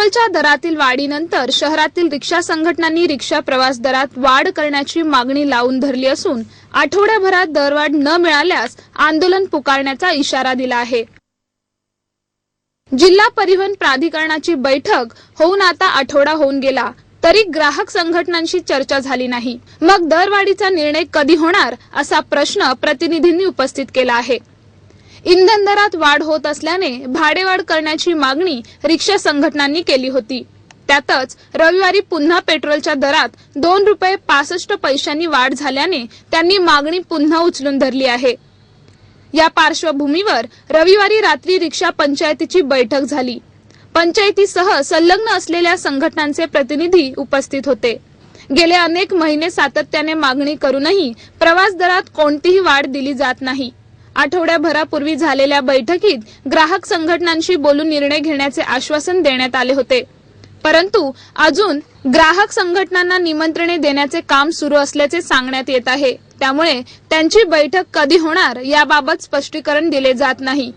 पेट्रोलच्या दरातील वाढीनंतर शहरातील रिक्षा संघटनांनी रिक्षा प्रवास दरात वाढ करण्याची मागणी लावून धरली असून आठवड्याभरात दरवाढ न मिळाल्यास आंदोलन पुकारण्याचा इशारा दिला आहे. जिल्हा परिवहन प्राधिकरणाची बैठक होऊन आता आठवडा होऊन गेला. तरी ग्राहक संघटनांशी चर्चा झाली नाही. मग दरवाढीचा निर्णय कधी होणार असा प्रश्न प्रतिनिधींनी उपस्थित केला आहे. इंधन दरात वाढ होत असल्याने भाडेवाढ करण्याची मागणी रिक्षा संघटनांनी केली होती. त्यातच रविवारी पुन्हा पेट्रोलच्या दरात दोन रुपये पासष्ट पैशांनी वाढ झाल्याने त्यांनी मागणी पुन्हा उचलून धरली आहे. या पार्श्वभूमीवर रविवारी रात्री रिक्षा पंचायतीची बैठक झाली. पंचायतीसह संलग्न असलेल्या संघटनांचे प्रतिनिधी उपस्थित होते. गेले अनेक महिने सातत्याने मागणी करूनही प्रवास दरात कोणतीही वाढ दिली जात नाही. आठवड्याभरापूर्वी झालेल्या बैठकीत ग्राहक संघटनांशी बोलून निर्णय घेण्याचे आश्वासन देण्यात आले होते. परंतु अजून ग्राहक संघटनांना निमंत्रणे देण्याचे काम सुरू असल्याचे सांगण्यात येत आहे. त्यामुळे त्यांची बैठक कधी होणार याबाबत स्पष्टीकरण दिले जात नाही.